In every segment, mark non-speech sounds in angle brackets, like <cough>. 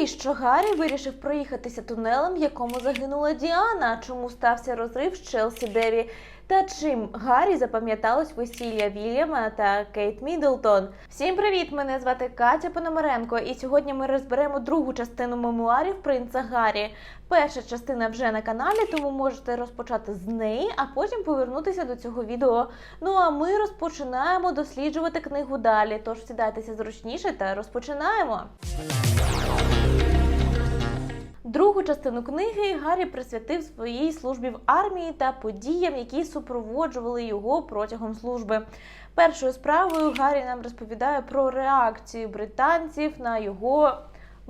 Навіщо Гаррі вирішив проїхатися тунелем, в якому загинула Діана? Чому стався розрив з Челсі Деві? Та чим Гаррі запам'яталось весілля Вільяма та Кейт Міддлтон? Всім привіт! Мене звати Катя Пономаренко, і сьогодні ми розберемо другу частину мемуарів принца Гаррі. Перша частина вже на каналі, тому можете розпочати з неї, а потім повернутися до цього відео. Ну а ми розпочинаємо досліджувати книгу далі. Тож сідайтеся зручніше та розпочинаємо. Другу частину книги Гаррі присвятив своїй службі в армії та подіям, які супроводжували його протягом служби. Першою справою Гаррі нам розповідає про реакцію британців на його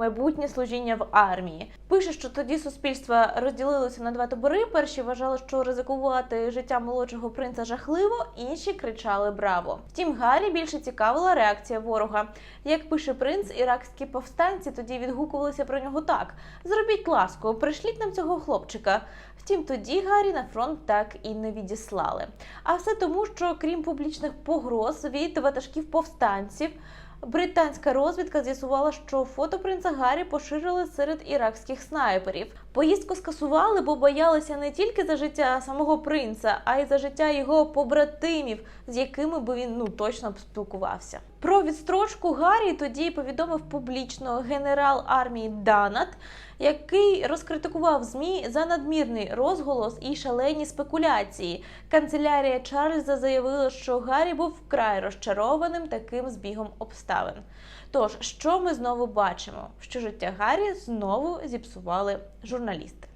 майбутнє служіння в армії. Пише, що тоді суспільство розділилося на два табори. Перші вважали, що ризикувати життя молодшого принца жахливо, інші кричали Браво! Втім, Гаррі більше цікавила реакція ворога. Як пише принц, іракські повстанці тоді відгукувалися про нього так: зробіть ласку, пришліть нам цього хлопчика. Втім, тоді Гаррі на фронт так і не відіслали. А все тому, що крім публічних погроз від ватажків повстанців. Британська розвідка з'ясувала, що фото принца Гаррі поширили серед іракських снайперів. Поїздку скасували, бо боялися не тільки за життя самого принца, а й за життя його побратимів, з якими би він ну точно б спілкувався. Про відстрочку Гаррі тоді повідомив публічно генерал армії Данат, який розкритикував змі за надмірний розголос і шалені спекуляції. Канцелярія Чарльза заявила, що Гаррі був вкрай розчарованим таким збігом обставин. Тож, що ми знову бачимо? Що життя Гаррі знову зіпсували журналісти.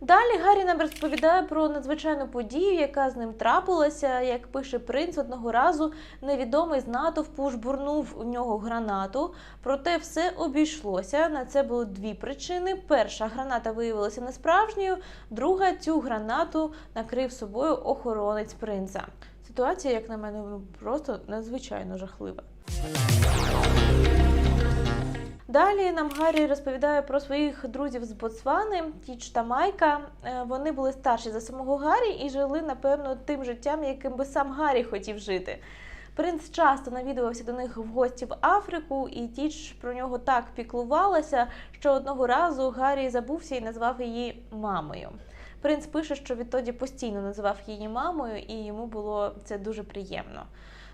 Далі Гаррі нам розповідає про надзвичайну подію, яка з ним трапилася. Як пише принц, одного разу невідомий з натовпу жбурнув у нього гранату. Проте все обійшлося. На це були дві причини: перша граната виявилася несправжньою, друга цю гранату накрив собою охоронець принца. Ситуація, як на мене, ну, просто надзвичайно жахлива. Далі нам Гаррі розповідає про своїх друзів з Ботсвани, Тіч та Майка. Е, Вони були старші за самого Гаррі і жили, напевно, тим життям, яким би сам Гаррі хотів жити. Принц часто навідувався до них в гості в Африку, і Тіч про нього так піклувалася, що одного разу Гаррі забувся і назвав її мамою. Принц пише, що відтоді постійно називав її мамою, і йому було це дуже приємно.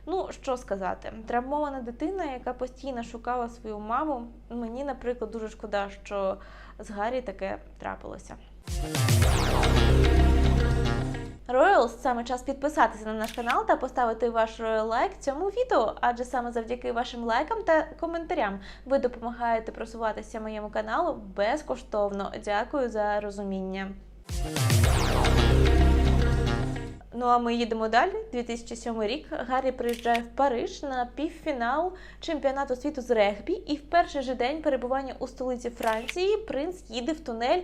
Ну, що сказати, травмована дитина, яка постійно шукала свою маму. Мені, наприклад, дуже шкода, що з Гаррі таке трапилося. Роялс, саме час підписатися на наш канал та поставити ваш лайк цьому відео, адже саме завдяки вашим лайкам та коментарям ви допомагаєте просуватися моєму каналу безкоштовно. Дякую за розуміння. Ну а ми їдемо далі. 2007 рік Гаррі приїжджає в Париж на півфінал чемпіонату світу з регбі, і в перший же день перебування у столиці Франції принц їде в тунель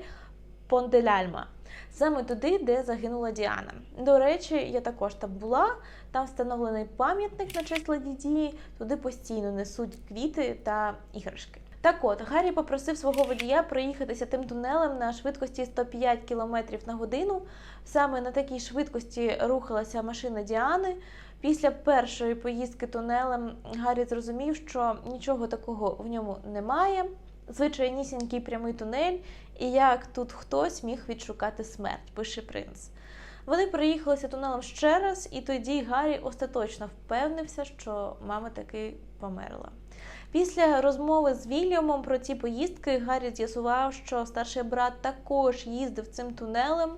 Понделяльма. Саме туди, де загинула Діана. До речі, я також там була. Там встановлений пам'ятник на честь Леді Дії, туди постійно несуть квіти та іграшки. Так от, Гаррі попросив свого водія проїхатися тим тунелем на швидкості 105 км на годину. Саме на такій швидкості рухалася машина Діани. Після першої поїздки тунелем Гаррі зрозумів, що нічого такого в ньому немає. Звичайнісінький прямий тунель, і як тут хтось міг відшукати смерть, пише принц. Вони проїхалися тунелем ще раз, і тоді Гаррі остаточно впевнився, що мама таки померла. Після розмови з Вільямом про ці поїздки Гаррі з'ясував, що старший брат також їздив цим тунелем.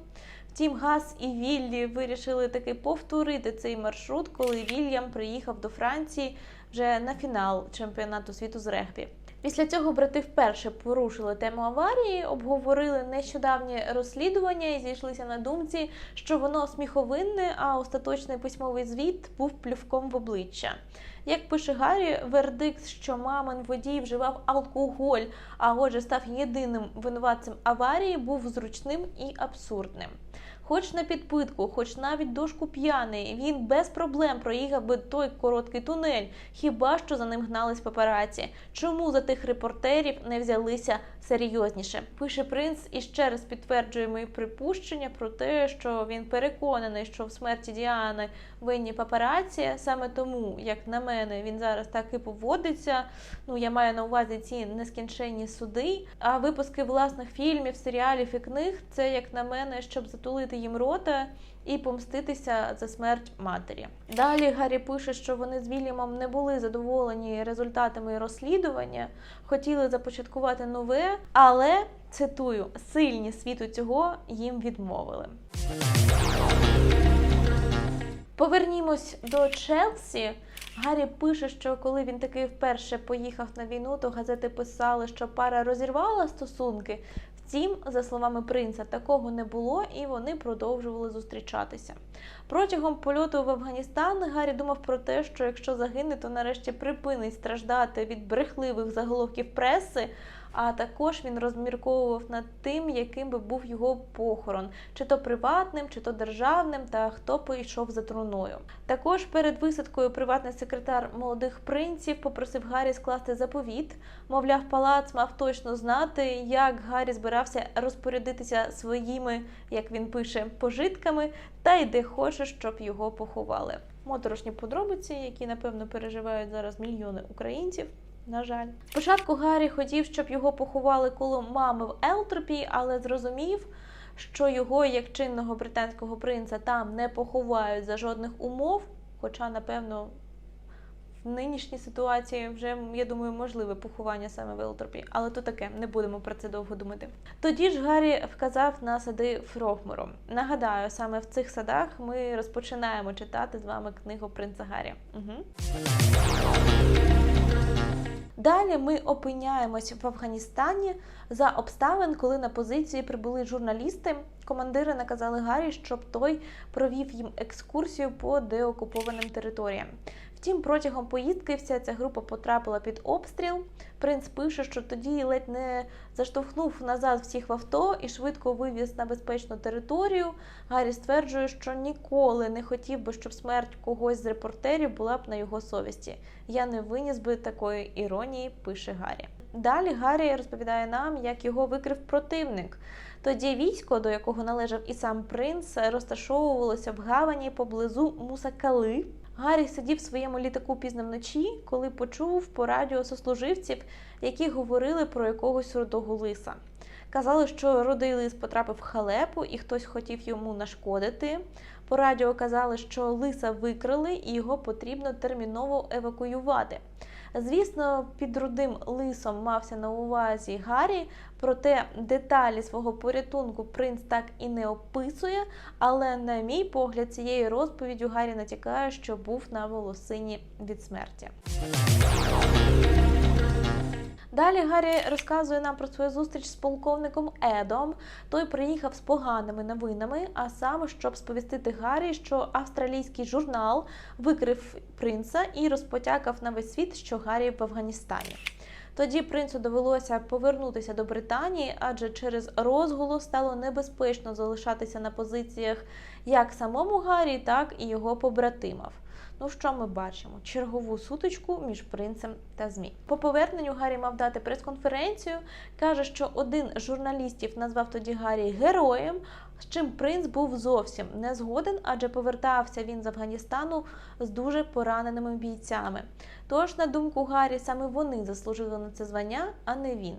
Втім, Гас і Віллі вирішили таки повторити цей маршрут, коли Вільям приїхав до Франції вже на фінал чемпіонату світу з регбі. Після цього брати вперше порушили тему аварії, обговорили нещодавнє розслідування і зійшлися на думці, що воно сміховинне, а остаточний письмовий звіт був плювком в обличчя. Як пише Гаррі, вердикт, що мамин водій вживав алкоголь, а отже став єдиним винуватцем аварії, був зручним і абсурдним. хоч на підпитку, хоч навіть дошку п'яний, він без проблем проїхав би той короткий тунель. Хіба що за ним гнались папараці? Чому за тих репортерів не взялися серйозніше? Пише принц і ще раз підтверджує мої припущення про те, що він переконаний, що в смерті Діани винні папараці. Саме тому, як на мене, він зараз так і поводиться. Ну я маю на увазі ці нескінченні суди. А випуски власних фільмів, серіалів і книг це як на мене, щоб затулити їм рота і помститися за смерть матері. Далі Гаррі пише, що вони з Вільямом не були задоволені результатами розслідування, хотіли започаткувати нове, але цитую, сильні світу цього їм відмовили. Повернімось до Челсі. Гаррі пише, що коли він таки вперше поїхав на війну, то газети писали, що пара розірвала стосунки. Втім, за словами принца, такого не було, і вони продовжували зустрічатися. Протягом польоту в Афганістан Гаррі думав про те, що якщо загине, то нарешті припинить страждати від брехливих заголовків преси. А також він розмірковував над тим, яким би був його похорон, чи то приватним, чи то державним, та хто пішов за труною. Також перед висадкою приватний секретар молодих принців попросив Гаррі скласти заповіт. Мовляв, палац мав точно знати, як Гаррі збирався розпорядитися своїми, як він пише, пожитками, та й де хоче, щоб його поховали. Моторошні подробиці, які напевно переживають зараз мільйони українців. На жаль, спочатку Гаррі хотів, щоб його поховали коло мами в Елтропі, але зрозумів, що його як чинного британського принца там не поховають за жодних умов. Хоча, напевно, в нинішній ситуації вже я думаю, можливе поховання саме в Елтропі, але то таке, не будемо про це довго думати. Тоді ж Гаррі вказав на сади Фрогмору. Нагадаю, саме в цих садах ми розпочинаємо читати з вами книгу принца Гаррі. Угу. Далі ми опиняємось в Афганістані за обставин, коли на позиції прибули журналісти. Командири наказали Гаррі, щоб той провів їм екскурсію по деокупованим територіям. Втім, протягом поїздки вся ця група потрапила під обстріл. Принц пише, що тоді ледь не заштовхнув назад всіх в авто і швидко вивіз на безпечну територію. Гаррі стверджує, що ніколи не хотів би, щоб смерть когось з репортерів була б на його совісті. Я не виніс би такої іронії, пише Гаррі. Далі Гаррі розповідає нам, як його викрив противник. Тоді військо, до якого належав і сам принц, розташовувалося в гавані поблизу Мусакали. Гаррі сидів в своєму літаку пізно вночі, коли почув по радіо сослуживців, які говорили про якогось рудого лиса. Казали, що рудий лис потрапив в халепу і хтось хотів йому нашкодити. По радіо казали, що лиса викрали і його потрібно терміново евакуювати. Звісно, під рудим лисом мався на увазі Гаррі, проте деталі свого порятунку принц так і не описує. Але, на мій погляд, цією розповіддю Гаррі натякає, що був на волосині від смерті. Далі Гаррі розказує нам про свою зустріч з полковником Едом. Той приїхав з поганими новинами, а саме щоб сповістити Гаррі, що австралійський журнал викрив принца і розпотякав на весь світ, що Гаррі в Афганістані. Тоді принцу довелося повернутися до Британії, адже через розголос стало небезпечно залишатися на позиціях як самому Гаррі, так і його побратимав. Ну, що ми бачимо? Чергову сутичку між принцем та ЗМІ. По поверненню Гаррі мав дати прес-конференцію. Каже, що один з журналістів назвав тоді Гаррі героєм, з чим принц був зовсім не згоден, адже повертався він з Афганістану з дуже пораненими бійцями. Тож, на думку Гаррі, саме вони заслужили на це звання, а не він.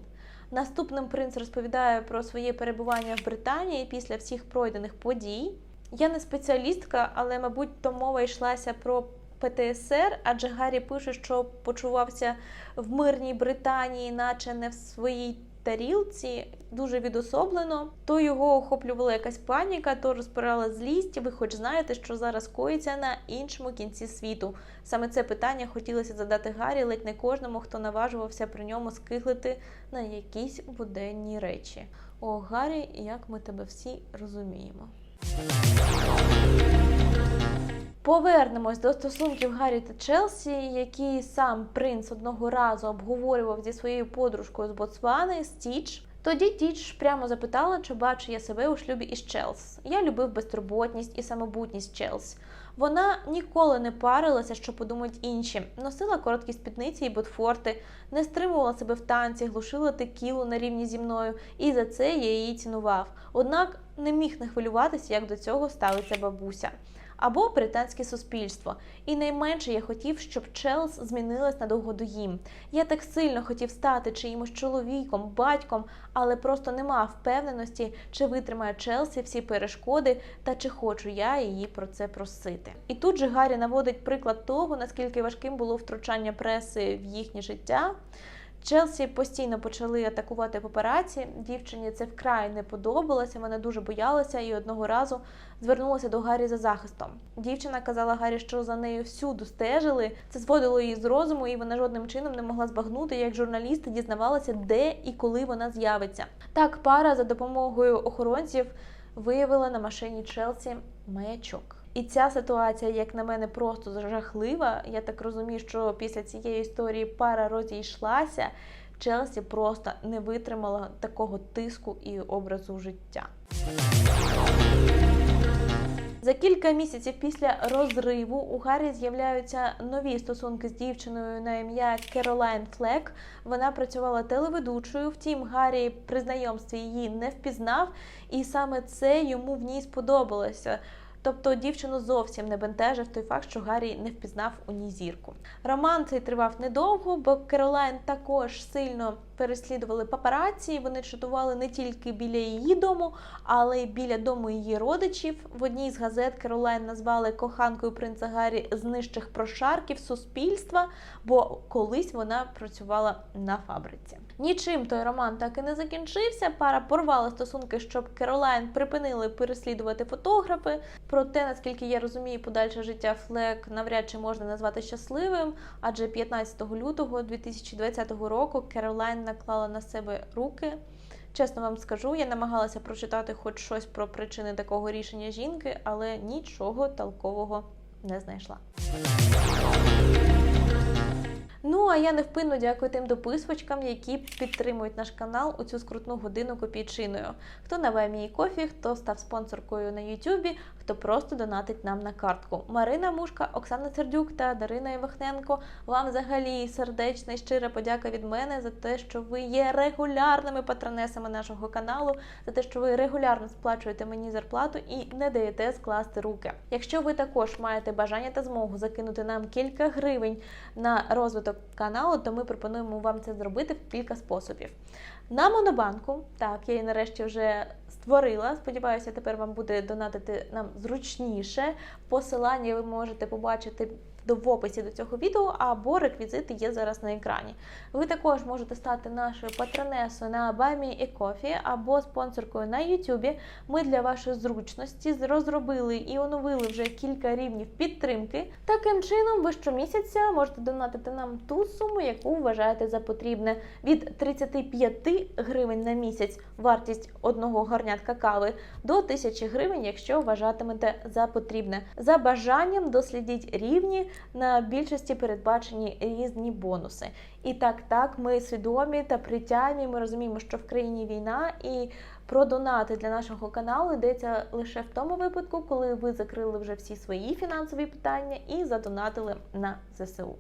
Наступним принц розповідає про своє перебування в Британії після всіх пройдених подій. Я не спеціалістка, але, мабуть, то мова йшлася про ПТСР, адже Гаррі пише, що почувався в мирній Британії, наче не в своїй тарілці, дуже відособлено. То його охоплювала якась паніка, то розпирала злість. Ви хоч знаєте, що зараз коїться на іншому кінці світу. Саме це питання хотілося задати Гаррі ледь не кожному, хто наважувався при ньому скиглити на якісь буденні речі. О, Гаррі, як ми тебе всі розуміємо. Повернемось до стосунків Гаррі та Челсі, які сам принц одного разу обговорював зі своєю подружкою з Ботсвани Стіч. Тоді Тіч прямо запитала, чи бачу я себе у шлюбі із Челс. Я любив безтурботність і самобутність Челс. Вона ніколи не парилася, що подумають інші, носила короткі спідниці і ботфорти, не стримувала себе в танці, глушила текілу на рівні зі мною, і за це я її цінував. Однак не міг не хвилюватися, як до цього ставиться бабуся. Або британське суспільство. І найменше я хотів, щоб Челс змінилась надовго до їм. Я так сильно хотів стати чиїмось чоловіком, батьком, але просто не мав впевненості, чи витримає Челсі всі перешкоди та чи хочу я її про це просити. І тут же Гаррі наводить приклад того, наскільки важким було втручання преси в їхнє життя. Челсі постійно почали атакувати папараці. Дівчині це вкрай не подобалося. Вона дуже боялася і одного разу звернулася до Гаррі за захистом. Дівчина казала Гаррі, що за нею всюди стежили. Це зводило її з розуму, і вона жодним чином не могла збагнути, як журналісти дізнавалися, де і коли вона з'явиться. Так, пара за допомогою охоронців виявила на машині Челсі маячок. І ця ситуація, як на мене, просто жахлива. Я так розумію, що після цієї історії пара розійшлася. Челсі просто не витримала такого тиску і образу життя. За кілька місяців після розриву у Гаррі з'являються нові стосунки з дівчиною на ім'я Керолайн Флек. Вона працювала телеведучою. Втім, Гаррі при знайомстві її не впізнав, і саме це йому в ній сподобалося. Тобто дівчину зовсім не бентежив той факт, що Гаррі не впізнав у ній зірку. Роман цей тривав недовго, бо Керолайн також сильно переслідували папараці. Вони чатували не тільки біля її дому, але й біля дому її родичів. В одній з газет Керолайн назвали коханкою принца Гаррі з нижчих прошарків суспільства, бо колись вона працювала на фабриці. Нічим той роман так і не закінчився. Пара порвала стосунки, щоб Керолайн припинили переслідувати фотографи. Проте, наскільки я розумію, подальше життя Флек навряд чи можна назвати щасливим, адже 15 лютого 2020 року Керолайн наклала на себе руки. Чесно вам скажу, я намагалася прочитати хоч щось про причини такого рішення жінки, але нічого толкового не знайшла. Ну а я невпинно дякую тим дописувачкам, які підтримують наш канал у цю скрутну годину копійчиною. Хто на мій кофі, хто став спонсоркою на Ютубі, хто просто донатить нам на картку. Марина Мушка, Оксана Сердюк та Дарина Івахненко. Вам взагалі сердечна і щира подяка від мене за те, що ви є регулярними патронесами нашого каналу, за те, що ви регулярно сплачуєте мені зарплату і не даєте скласти руки. Якщо ви також маєте бажання та змогу закинути нам кілька гривень на розвиток каналу, то ми пропонуємо вам це зробити в кілька способів. На Монобанку, так, я її нарешті вже створила. Сподіваюся, тепер вам буде донатити нам зручніше. Посилання ви можете побачити в описі до цього відео, або реквізити є зараз на екрані. Ви також можете стати нашою патронесою на Баймі і Кофі або спонсоркою на Ютубі. Ми для вашої зручності розробили і оновили вже кілька рівнів підтримки. Таким чином, ви щомісяця можете донатити нам ту суму, яку вважаєте за потрібне. Від 35 гривень на місяць вартість одного гарнятка кави до 1000 гривень, якщо вважатимете за потрібне. За бажанням дослідіть рівні на більшості передбачені різні бонуси. І так, так, ми свідомі та притямі. Ми розуміємо, що в країні війна і про донати для нашого каналу йдеться лише в тому випадку, коли ви закрили вже всі свої фінансові питання і задонатили на ЗСУ.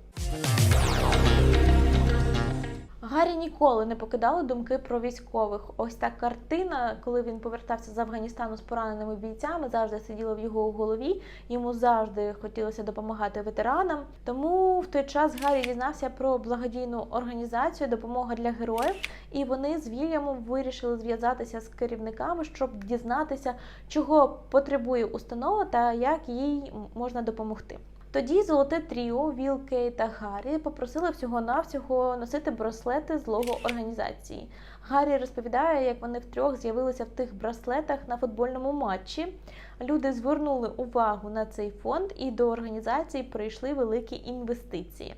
Гаррі ніколи не покидали думки про військових. Ось та картина, коли він повертався з Афганістану з пораненими бійцями, завжди сиділа в його голові. Йому завжди хотілося допомагати ветеранам. Тому в той час Гаррі дізнався про благодійну організацію Допомога для героїв, і вони з Вільямом вирішили зв'язатися з керівниками, щоб дізнатися, чого потребує установа та як їй можна допомогти. Тоді золоте тріо Віл, Кей та Гаррі попросили всього-навсього носити браслети з лого організації. Гаррі розповідає, як вони втрьох з'явилися в тих браслетах на футбольному матчі. Люди звернули увагу на цей фонд, і до організації прийшли великі інвестиції.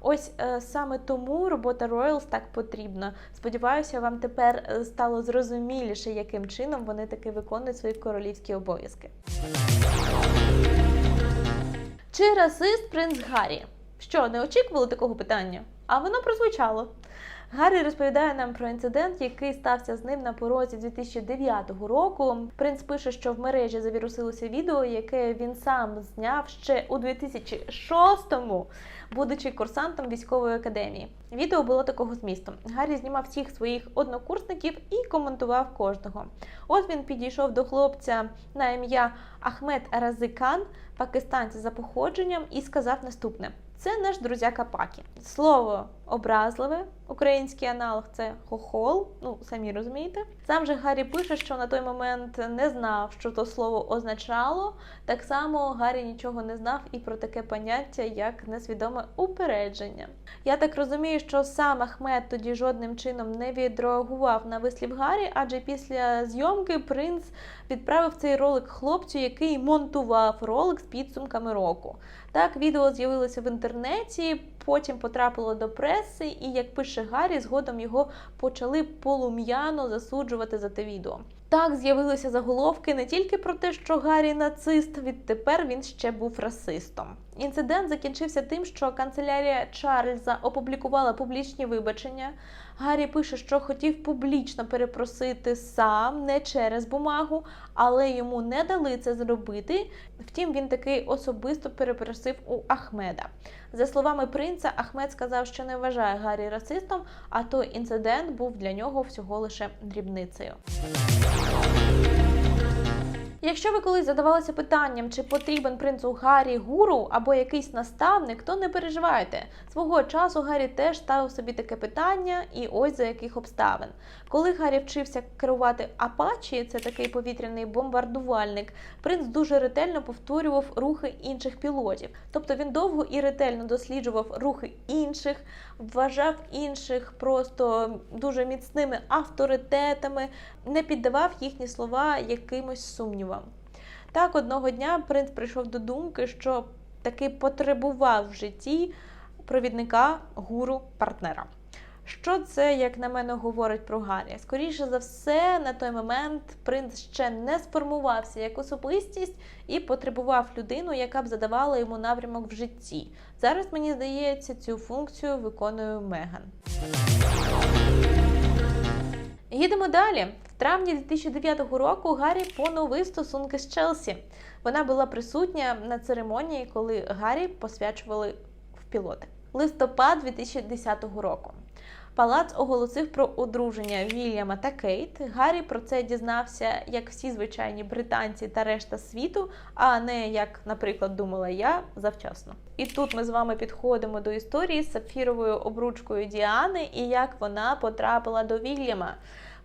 Ось е, саме тому робота Royals так потрібна. Сподіваюся, вам тепер е, стало зрозуміліше, яким чином вони таки виконують свої королівські обов'язки. Чи расист принц Гаррі? Що, не очікували такого питання? А воно прозвучало. Гаррі розповідає нам про інцидент, який стався з ним на порозі 2009 року. Принц пише, що в мережі завірусилося відео, яке він сам зняв ще у 2006-му, будучи курсантом військової академії. Відео було такого змісту. Гаррі знімав всіх своїх однокурсників і коментував кожного. От він підійшов до хлопця на ім'я Ахмед Разикан, пакистанця за походженням, і сказав наступне: це наш друзяка Пакі. Слово образливе, український аналог це хохол. Ну самі розумієте. Сам же Гаррі пише, що на той момент не знав, що то слово означало. Так само Гаррі нічого не знав і про таке поняття, як несвідоме упередження. Я так розумію, що сам Ахмед тоді жодним чином не відреагував на вислів Гаррі, адже після зйомки принц відправив цей ролик хлопцю, який монтував ролик з підсумками року. Так, відео з'явилося в інтернеті, потім потрапило до преси, і як пише Гаррі, згодом його почали полум'яно засуджувати за те відео. Так з'явилися заголовки не тільки про те, що Гаррі нацист, відтепер він ще був расистом. Інцидент закінчився тим, що канцелярія Чарльза опублікувала публічні вибачення. Гаррі пише, що хотів публічно перепросити сам, не через бумагу, але йому не дали це зробити. Втім, він таки особисто перепросив у Ахмеда. За словами принца, Ахмед сказав, що не вважає Гаррі расистом, а той інцидент був для нього всього лише дрібницею. Якщо ви колись задавалися питанням, чи потрібен принцу Гаррі гуру або якийсь наставник, то не переживайте. Свого часу Гаррі теж ставив собі таке питання, і ось за яких обставин. Коли Гаррі вчився керувати Апачі, це такий повітряний бомбардувальник, принц дуже ретельно повторював рухи інших пілотів. Тобто він довго і ретельно досліджував рухи інших, вважав інших просто дуже міцними авторитетами, не піддавав їхні слова якимось сумнівам. Так, одного дня принц прийшов до думки, що таки потребував в житті провідника гуру партнера. Що це, як на мене, говорить про Гаррі? Скоріше за все, на той момент принц ще не сформувався як особистість і потребував людину, яка б задавала йому напрямок в житті. Зараз мені здається, цю функцію виконує Меган. Їдемо далі. В травні 2009 року Гаррі поновив стосунки з Челсі. Вона була присутня на церемонії, коли Гаррі посвячували в пілоти. Листопад 2010 року. Палац оголосив про одруження Вільяма та Кейт. Гаррі про це дізнався, як всі звичайні британці та решта світу, а не як, наприклад, думала я завчасно. І тут ми з вами підходимо до історії з сапфіровою обручкою Діани і як вона потрапила до Вільяма.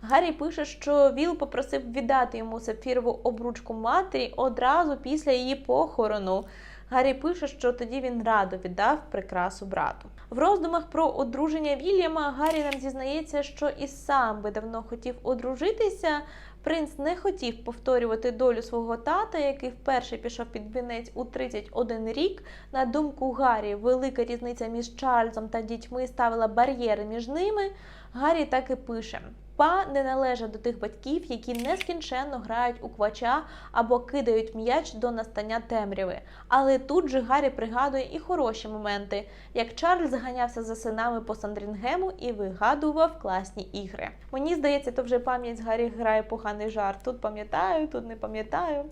Гаррі пише, що Віл попросив віддати йому сапфірову обручку матері одразу після її похорону. Гаррі пише, що тоді він радо віддав прикрасу брату. В роздумах про одруження Вільяма Гаррі нам зізнається, що і сам би давно хотів одружитися. Принц не хотів повторювати долю свого тата, який вперше пішов під вінець у 31 рік. На думку Гаррі, велика різниця між Чарльзом та дітьми ставила бар'єри між ними. Гаррі так і пише. Па не належать до тих батьків, які нескінченно грають у квача або кидають м'яч до настання темряви. Але тут же Гаррі пригадує і хороші моменти, як Чарльз заганявся за синами по Сандрінгему і вигадував класні ігри. Мені здається, то вже пам'ять з Гаррі грає поганий жарт. Тут пам'ятаю, тут не пам'ятаю.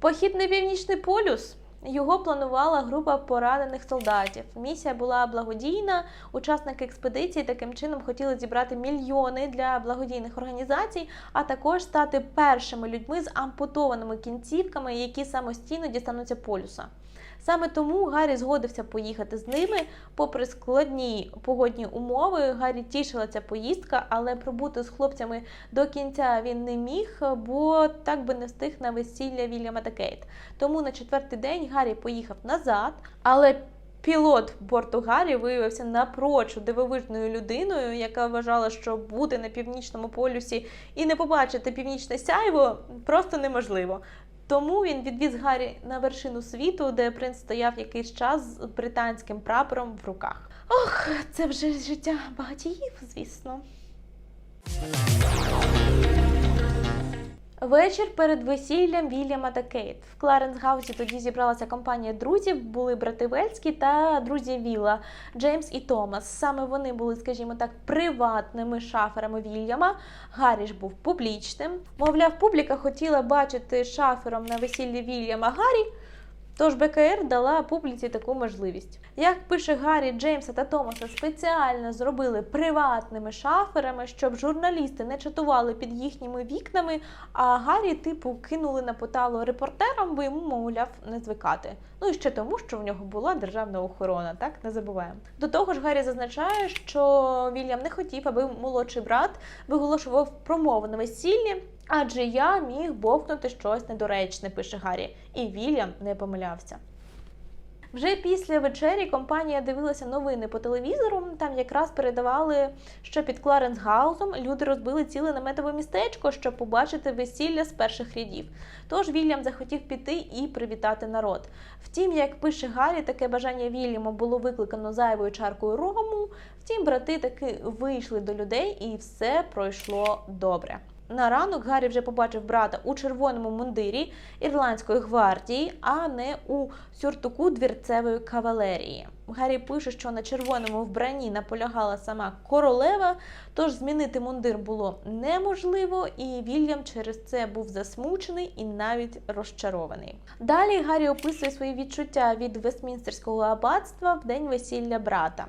Похід на північний полюс. Його планувала група поранених солдатів. Місія була благодійна. Учасники експедиції таким чином хотіли зібрати мільйони для благодійних організацій, а також стати першими людьми з ампутованими кінцівками, які самостійно дістануться полюса. Саме тому Гаррі згодився поїхати з ними. Попри складні погодні умови, Гаррі тішила ця поїздка, але пробути з хлопцями до кінця він не міг, бо так би не встиг на весілля Вільяма та Кейт. Тому на четвертий день Гаррі поїхав назад, але Пілот борту Гаррі виявився напрочуд дивовижною людиною, яка вважала, що бути на північному полюсі і не побачити північне сяйво просто неможливо. Тому він відвіз Гаррі на вершину світу, де принц стояв якийсь час з британським прапором в руках. Ох, це вже життя багатіїв, звісно. Вечір перед весіллям Вільяма та Кейт. В Кларенс Гаусі тоді зібралася компанія друзів, були брати Вельські та друзі Віла Джеймс і Томас. Саме вони були, скажімо так, приватними шаферами Вільяма. Гаррі ж був публічним. Мовляв, публіка хотіла бачити шафером на весіллі Вільяма Гаррі. Тож БКР дала публіці таку можливість. Як пише Гаррі, Джеймса та Томаса спеціально зробили приватними шаферами, щоб журналісти не чатували під їхніми вікнами, а Гаррі, типу, кинули на поталу репортерам, бо йому, мовляв, не звикати. Ну і ще тому, що в нього була державна охорона, так не забуваємо. До того ж, Гаррі зазначає, що Вільям не хотів, аби молодший брат виголошував промову на весіллі. Адже я міг бовкнути щось недоречне, пише Гаррі, і Вільям не помилявся. Вже після вечері компанія дивилася новини по телевізору. Там якраз передавали, що під Кларенс Гаузом люди розбили ціле наметове містечко, щоб побачити весілля з перших рядів. Тож Вільям захотів піти і привітати народ. Втім, як пише Гаррі, таке бажання Вільяма було викликано зайвою чаркою рому. Втім, брати таки вийшли до людей, і все пройшло добре. На ранок Гаррі вже побачив брата у червоному мундирі ірландської гвардії, а не у сюртуку двірцевої кавалерії. Гаррі пише, що на червоному вбранні наполягала сама королева, тож змінити мундир було неможливо, і Вільям через це був засмучений і навіть розчарований. Далі Гаррі описує свої відчуття від Вестмінстерського аббатства в день весілля брата.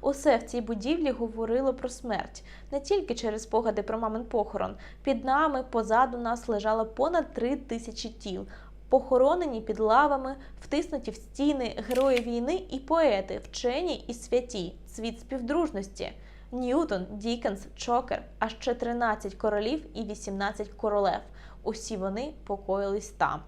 Усе в цій будівлі говорило про смерть не тільки через спогади про мамин похорон. Під нами, позаду нас лежало понад три тисячі тіл, похоронені під лавами, втиснуті в стіни, герої війни і поети, вчені і святі, світ співдружності. Ньютон, Дікенс, Чокер, а ще 13 королів і 18 королев. Усі вони покоїлись там.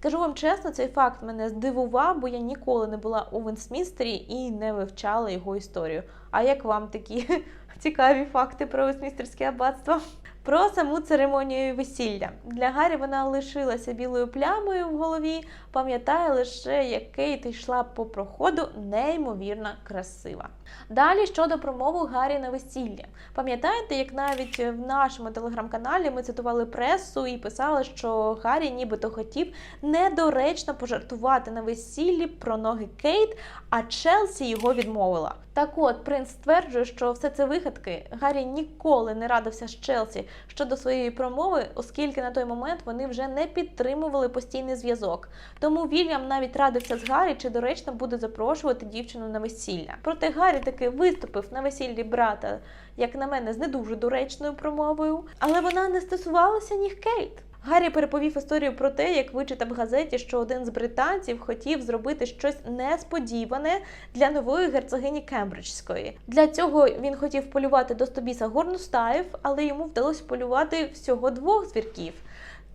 Скажу вам чесно, цей факт мене здивував, бо я ніколи не була у Вестмінстері і не вивчала його історію. А як вам такі <laughs> цікаві факти про Вестмінстерське аббатство? Про саму церемонію весілля для Гаррі вона лишилася білою плямою в голові. Пам'ятає лише, як Кейт йшла по проходу, неймовірно красива. Далі щодо промови Гаррі на весіллі. Пам'ятаєте, як навіть в нашому телеграм-каналі ми цитували пресу і писали, що Гаррі нібито хотів недоречно пожартувати на весіллі про ноги Кейт, а Челсі його відмовила. Так от принц стверджує, що все це вигадки. Гаррі ніколи не радився з Челсі щодо своєї промови, оскільки на той момент вони вже не підтримували постійний зв'язок. Тому Вільям навіть радився з Гаррі, чи доречно буде запрошувати дівчину на весілля. Проте Гаррі таки виступив на весіллі брата, як на мене, з не дуже доречною промовою, але вона не стосувалася ніг Кейт. Гаррі переповів історію про те, як вичитав в газеті, що один з британців хотів зробити щось несподіване для нової герцогині Кембриджської. Для цього він хотів полювати до Стобіса Горностаїв, але йому вдалося полювати всього двох звірків.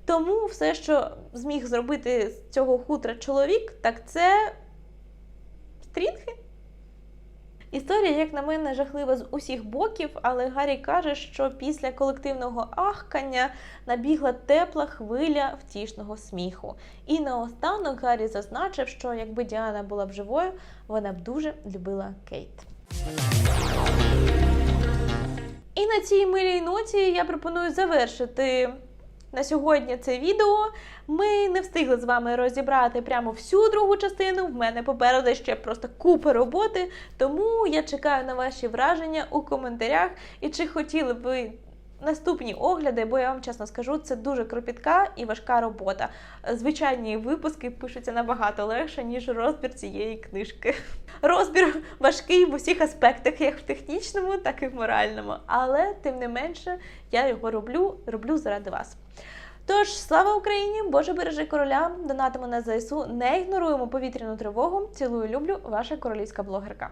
Тому все, що зміг зробити з цього хутра чоловік, так це стрінги. Історія, як на мене, жахлива з усіх боків, але Гаррі каже, що після колективного ахкання набігла тепла хвиля втішного сміху. І наостанок Гаррі зазначив, що якби Діана була б живою, вона б дуже любила Кейт. І на цій милій ноті я пропоную завершити на сьогодні це відео. Ми не встигли з вами розібрати прямо всю другу частину. В мене попереду ще просто купа роботи. Тому я чекаю на ваші враження у коментарях. І чи хотіли б ви наступні огляди, бо я вам чесно скажу, це дуже кропітка і важка робота. Звичайні випуски пишуться набагато легше, ніж розбір цієї книжки. Розбір важкий в усіх аспектах, як в технічному, так і в моральному. Але тим не менше я його роблю, роблю заради вас. Тож, слава Україні! Боже бережи короля! Донатимо на ЗСУ, не ігноруємо повітряну тривогу. Цілую, люблю, ваша королівська блогерка.